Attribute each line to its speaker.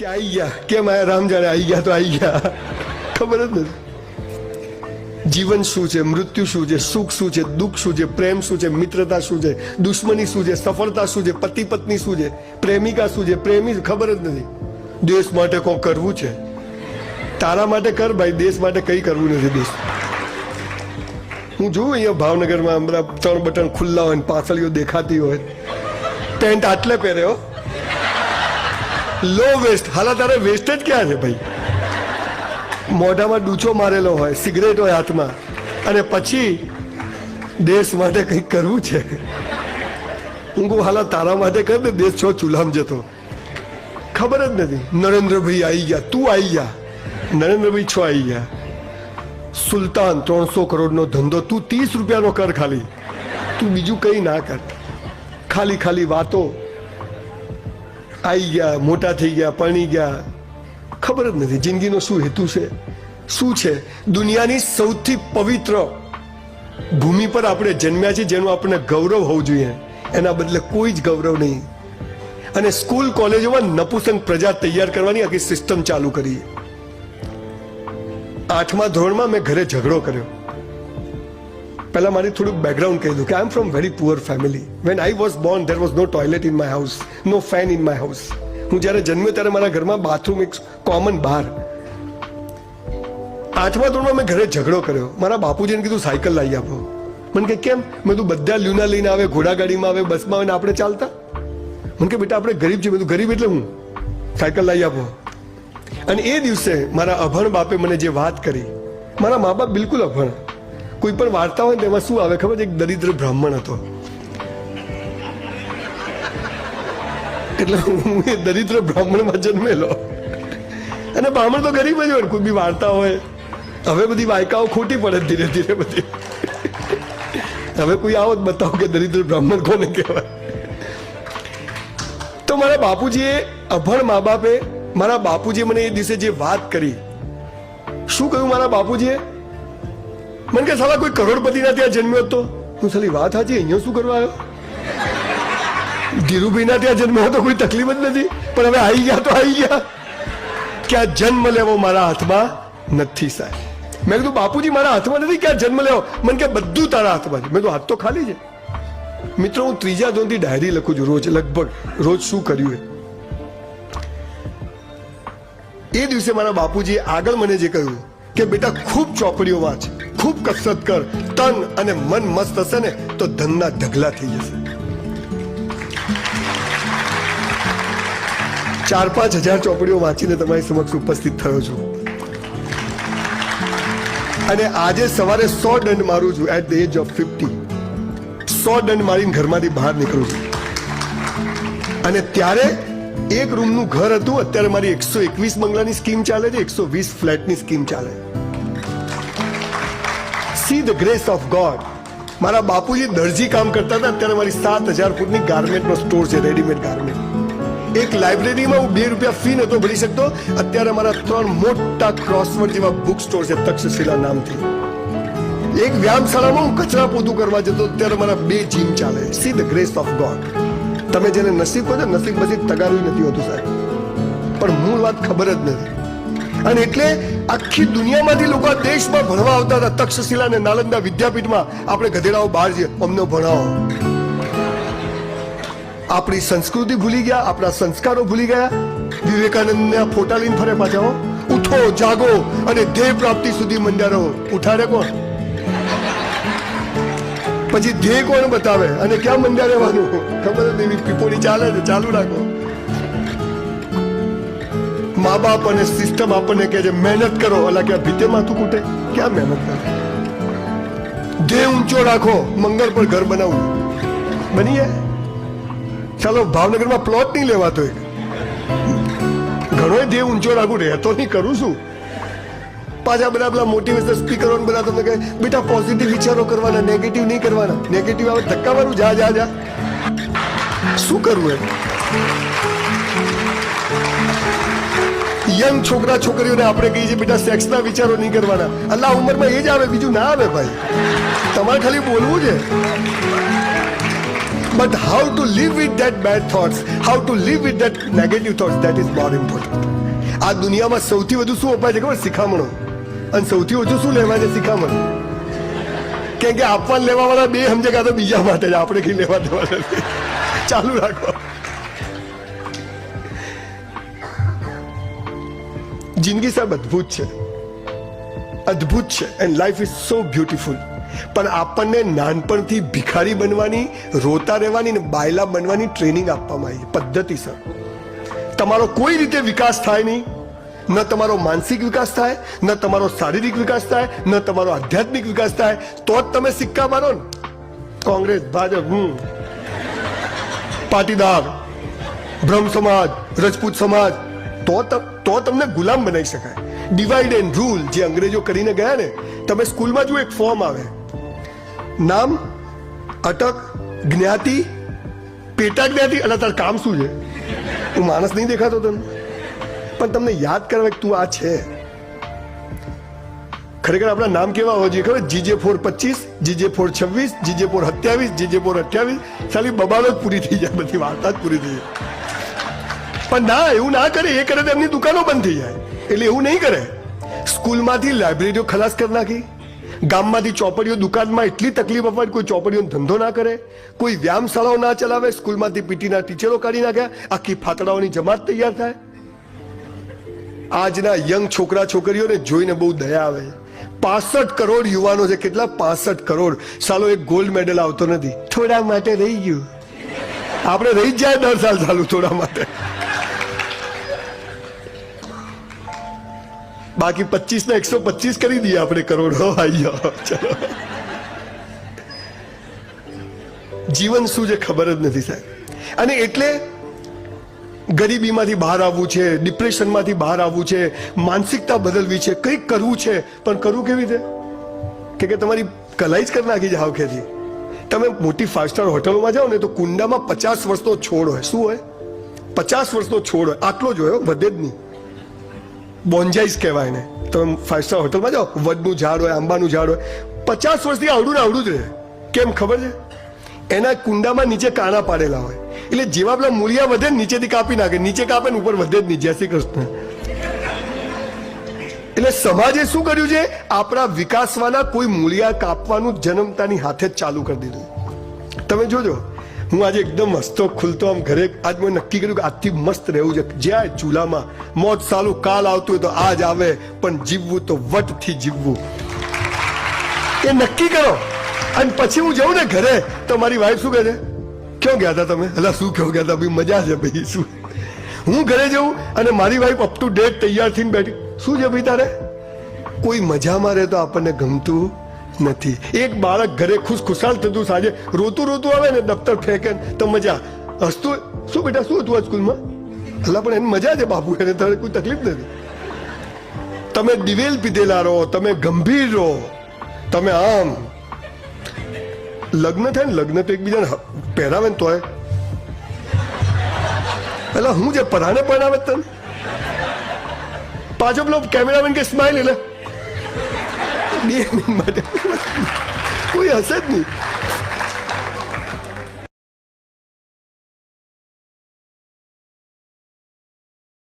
Speaker 1: કે આવી ગયા કેમ આયા રામ જાણે આવી ગયા તો આવી ગયા ખબર જ નથી જીવન શું છે મૃત્યુ શું છે સુખ શું છે દુઃખ શું છે પ્રેમ શું છે મિત્રતા શું છે દુશ્મની શું છે સફળતા શું છે પતિ પત્ની શું છે પ્રેમિકા શું છે પ્રેમી ખબર જ નથી દેશ માટે કોઈ કરવું છે તારા માટે કર ભાઈ દેશ માટે કઈ કરવું નથી દેશ હું જોઉં અહીંયા ભાવનગરમાં હમણાં ત્રણ બટન ખુલ્લા હોય પાછળીઓ દેખાતી હોય પેન્ટ આટલે પહેર્યો લો વેસ્ટ. હાલા, તારે વેસ્ટ જ ક્યાં છે ભાઈ? મોઢામાં ડૂચો મારેલો હોય, સિગરેટ હોય હાથમાં. અને પછી દેશ માટે કંઈક કરવું છે. હું કહું, હાલા, તારા માટે કર દે, દેશ છો ચૂલામ જતો. ખબર જ નથી. નરેન્દ્રભાઈ આવી ગયા. તું આવી ગયા. નરેન્દ્રભાઈ છો આવી ગયા. સુલતાન ત્રણસો કરોડનો ધંધો, તું ત્રીસ રૂપિયાનો કર ખાલી. તું બીજું કંઈ ના કર. ખાલી ખાલી વાતો. આવી ગયા, મોટા થઈ ગયા, પરણી ગયા. ખબર જ નથી જિંદગીનો શું હેતુ છે? શું છે? દુનિયાની સૌથી પવિત્ર ભૂમિ પર આપણે જન્મ્યા છીએ જેનું આપણને ગૌરવ હોવું જોઈએ. એના બદલે કોઈ જ ગૌરવ નહીં. અને સ્કૂલ, કોલેજોમાં નપુસંગ પ્રજા તૈયાર કરવાની આખી સિસ્ટમ ચાલુ કરી. આઠમા ધોરણમાં મેં ઘરે ઝઘડો કર્યો. પહેલા મારી થોડુંક બેકગ્રાઉન્ડ કહી દઉં કે I am from very poor family when I was born there was no toilet in my house no fan in my house હું જ્યારે જન્મ્યો ત્યારે મારા ઘરમાં બાથરૂમ એક કોમન બહાર આઠમા ધોરણમાં મેં ઘરે ઝઘડો કર્યો. મારા બાપુજીને કીધું, સાયકલ લાવી આપો. મને કે, કેમ? મેં તું બધા લ્યુના લઈને આવે ઘોડાગાડીમાં આવે, બસમાં આવે ને આપણે ચાલતા. મને કે, બેટા, આપણે ગરીબ છીએ. મેં ગરીબ એટલે હું? સાયકલ લાવી આપો. અને એ દિવસે મારા અભણ બાપે મને જે વાત કરી, મારા મા બાપ બિલકુલ અભણ. કોઈ પણ વાર્તા હોય તેમાં શું આવે? ખબર છે? એક દરિદ્ર બ્રાહ્મણ હતો. એટલે હું એ દરિદ્ર બ્રાહ્મણમાં જન્મેલો. અને બ્રાહ્મણ તો ગરીબ જ હોય કોઈ બી વાર્તા હોય. હવે બધી વાયકાઓ ખોટી પડે ધીરે ધીરે બધી. હવે કોઈ આવો બતાવો કે દરિદ્ર બ્રાહ્મણ કોને કહેવાય. તો મારા બાપુજીએ અભણ મા બાપે, મારા બાપુજીએ મને એ દિવસે જે વાત કરી. શું કહ્યું મારા બાપુજીએ? મને કે સાલા કોઈ કરોડપતિના ત્યાં જન્મ્યો હતો હું સાલી વાત સાચી, અહીંયા શું કરવા આવ્યો? ધીરુભાઈના ત્યાં જન્મ્યો તો કોઈ તકલીફ જ નથી, પણ હવે આવી ગયા તો આવી ગયા. કે આ જન્મ લેવો મારા હાથમાં નથી સાહેબ. મેં કીધું, બાપુજી, મારા હાથમાં નથી કે આ જન્મ લેવો? મને કે, બધું તારા હાથમાં છે. મેં કીધું, હાથ તો ખાલી છે. મિત્રો, હું ત્રીજા ધોરણથી ડાયરી લખું છું રોજ, લગભગ રોજ શું કર્યું એ દિવસે મારા બાપુજીએ આગળ મને જે કહ્યું કે, બેટા, ખૂબ ચોપડીઓ વાંચ. ખૂબ કસરત કર, તન અને મન મસ્ત હશે ને, તો ધનના ઢગલા થઈ જશે. ચાર પાંચ હજાર ચોપડીઓ વાંચીને તમારી સમક્ષ ઉપસ્થિત થયો છું. અને આજે સવારે સો દંડ મારું છું at the age of fifty સો દંડ મારીને ઘરમાંથી બહાર નીકળું છું. અને ત્યારે એક રૂમનું ઘર હતું, અત્યારે મારી એકસો એકવીસ બંગલાની સ્કીમ ચાલે છે, એકસો વીસ ફ્લેટની સ્કીમ ચાલે C the grace of God મારા બાપુજી દરજી કામ કરતા હતા અત્યારે મારી સાત હજાર ફૂટની ગાર્મેન્ટનો સ્ટોર છે રેડીમેડ ગાર્મેન્ટ એક લાઇબ્રેરીમાં હું બે રૂપિયા ફી નતો ભરી શકતો અત્યારે મારા ત્રણ મોટા ક્રોસવર્ડ જેવા બુક સ્ટોર છે તક્ષશિલા નામથી એક વ્યાયામશાળામાં હું કચરા પોતું કરવા જતો અત્યારે મારા બે જીમ ચાલે see the grace of God તમે જેને નસીબ કહો છો નસીબ પછી તગારું નથી હોતું સાહેબ પણ મૂળ વાત ખબર જ નથી અને એટલે આખી દુનિયામાંથી લોકો દેશમાં ભણવા આવતા હતા. તક્ષશિલા અને નાલંદા વિદ્યાપીઠમાં આપણે ગધેડાઓ બહાર જઈએ. અમને ભણાવો. આપણી સંસ્કૃતિ ભૂલી ગયા, આપણા સંસ્કારો ભૂલી ગયા. વિવેકાનંદના ફોટા લઈને ફરે પાછા ઉઠો, જાગો અને ધ્યેય પ્રાપ્તિ સુધી મંડ્યા રહો ઉઠાડે કોણ? પછી ધ્યેય કોણ બતાવે? અને ક્યાં મંડ્યા રહેવાનું ખબર જ નહીં પીપોડી ચાલે છે, ચાલુ રાખો. મા બાપ અને સિસ્ટમ આપણને કહે છે, મહેનત કરો. એટલે કે ભીતે માથું કૂટે? ક્યાં મહેનત કરો? ધ્યેય ઊંચો રાખો, મંગળ પર ઘર બનાવવું બની જાય? ચાલો, ભાવનગરમાં પ્લોટ નહીં લેવાતો એક. ઘણો દેહ ઊંચો રાખું, રહેતો નહીં, કરું છું. પાછા બધા પેલા મોટિવેશનલ સ્પીકરો બધા તમને કહે, બેટા પોઝિટિવ વિચારો કરવાના નેગેટિવ નહીં કરવાના. નેગેટિવ આવે, ધક્કા જા જા જા. શું કરવું એમ? યંગ છોકરા છોકરીઓને આપણે કહીએ છીએ, બેટા, સેક્સના વિચારો નહીં કરવાના. અલ્લા ઉંમરમાં એ જ આવે, બીજું ના આવે ભાઈ. તમારે ખાલી બોલવું છે. But how to live with that bad thoughts how to live with that negative thoughts that is more important આ દુનિયામાં સૌથી વધુ શું અપાય છે ખબર? શિખામણો. અને સૌથી ઓછું શું લેવાય છે શિખામણ? કેમ કે આપવા લેવાવાળા બે સમજે કાં તો બીજા માટે જ આપણે કઈ લેવા દેવા ચાલુ રાખો. જિંદગી સાહેબ અદ્ભુત છે. અદ્ભુત છે and life is so beautiful પણ આપણને નાનપણથી ભિખારી બનવાની, રોતા રહેવાની ને બાયલા બનવાની ટ્રેનિંગ આપવામાં આવી. પદ્ધતિસર તમારો કોઈ રીતે વિકાસ થાય નહીં. ન તમારો માનસિક વિકાસ થાય, ન તમારો શારીરિક વિકાસ થાય, ન તમારો આધ્યાત્મિક વિકાસ થાય, તો જ તમે સિક્કા મારો ને. કોંગ્રેસ, ભાજપ હું પાટીદાર, બ્રહ્મ સમાજ, રજપૂત સમાજ તો ત- તમને ગુલામ બનાવી શકાય. ડિવાઈડ એન્ડ રૂલ જે અંગ્રેજો કરીને ગયા ને, તમે સ્કૂલમાં જો એક ફોર્મ આવે. નામ, અટક, જ્ઞાતિ પેટા જ્ઞાતિ અને તાર કામ શું છે? હું માણસ નહીં દેખાતો તને. પણ તમને યાદ કરવા તું આ છે. ખરેખર આપણા નામ કેવા હોવા જોઈએ ખબર? જીજે ફોર પચીસ, જીજે ફોર છવ્વીસ, જીજે ફોર સત્યાવીસ, જીજે ફોર અઠ્યાવીસ. ખાલી બબાલો જ પૂરી થઈ જાય, બધી વાર્તા જ પૂરી થઈ જાય. પણ ના, એવું ના કરે, એ કરે એમની દુકાનો બંધ થઈ જાય. એટલે એવું નહીં કરે. સ્કૂલમાંથી લાઇબ્રેરીઓ ખલાસ કરી નાખી. ગામમાંથી ચોપડીઓ દુકાનમાં એટલી તકલીફ અપાય કોઈ ચોપડીઓનો ધંધો ના કરે, કોઈ વ્યાયામશાળાઓ ના ચલાવે, સ્કૂલમાંથી પીટીના ટીચરો કાઢી નાખ્યા, આખી ફાતડાઓની જમાત તૈયાર થાય. આજના યંગ છોકરા છોકરીઓને જોઈને બહુ દયા આવે પાસઠ કરોડ યુવાનો છે, કેટલા? પાસઠ કરોડ. સાલો, એક ગોલ્ડ મેડલ આવતો નથી. થોડા માટે રહી ગયું. આપણે રહી જ જાય દર સાલ ચાલુ, થોડા માટે. બાકી પચીસ ને એકસો પચીસ કરી દઈએ આપણે કરોડો. હો ચલો. જીવન શું છે ખબર જ નથી સાહેબ. અને એટલે ગરીબીમાંથી બહાર આવવું છે, ડિપ્રેશનમાંથી બહાર આવવું છે, માનસિકતા બદલવી છે, કંઈક કરવું છે, પણ કરવું કેવી રીતે? કે કે તમારી કલાઈ જ કરી નાખી જાવ ખેતી તમે મોટી ફાઇવ સ્ટાર હોટલોમાં જાઓ ને તો કુંડામાં પચાસ વર્ષનો છોડ હોય. શું હોય? પચાસ વર્ષનો છોડ હોય. આટલો જ હોય વધે જ નહીં. બોન્જાઈસ કહેવાય ને તમે ફાઇવ સ્ટાર હોટલમાં જાઓ. વડનું ઝાડ હોય, આંબાનું ઝાડ હોય. પચાસ વર્ષથી આવડું ને આવડું જ રહે. કેમ ખબર છે? એના કુંડામાં નીચે કાણા પાડેલા હોય. એટલે જેવા પેલા મૂળિયા વધે નીચેથી કાપી નાખે. નીચે કાપે ને ઉપર વધે જ નહીં. જય શ્રી કૃષ્ણ. એટલે સમાજે શું કર્યું છે? આપણા વિકાસવાના કોઈ મૂળિયા કાપવાનું જન્મતાની હાથે જ ચાલુ કરી દીધું. તમે જોજો. હું આજે એકદમ હસતો ખુલતો આમ ઘરે. આજ મેં નક્કી કર્યું કે આજથી મસ્ત રહેવું છે. જ્યાં ચૂલામાં મોત સાલું કાલ આવતું હોય તો આજ આવે, પણ જીવવું તો વટથી જીવવું. એ નક્કી કરો. અને પછી હું જાઉં ને ઘરે, તો મારી વાઈફ શું કહે છે? ક્યાં ગયા હતા તમે? એટલે શું કહો ગયા હતા ભાઈ મજા છે ભાઈ, શું? હું ઘરે જઉં અને મારી વાઈફ અપ ટુ ડેટ તૈયાર થઈને બેઠી. શું છે ભાઈ તારે? કોઈ મજામાં રહે તો આપણને ગમતું. નથી. એક બાળક ઘરે ખુશ ખુશાલ થતું સાંજે રોતું રોતું આવે ને દફતર ફેંકે તો મજા હસતું શું બેટા, શું હતું આ સ્કૂલમાં? અલ્લા પણ એની મજા છે બાપુ, એને તારે કોઈ તકલીફ નથી. તમે દિવેલ પીધેલા રહો, તમે ગંભીર રહો. તમે આમ. લગ્ન થાય ને લગ્ન તો એકબીજાને પહેરાવે ને તોય. એટલે હું જે પરાને પહેરાવે તને? પાછો પેલો કેમેરામેન કે સ્માઇલ એટલે બે મિનિટ માટે કોઈ હશે જ નહીં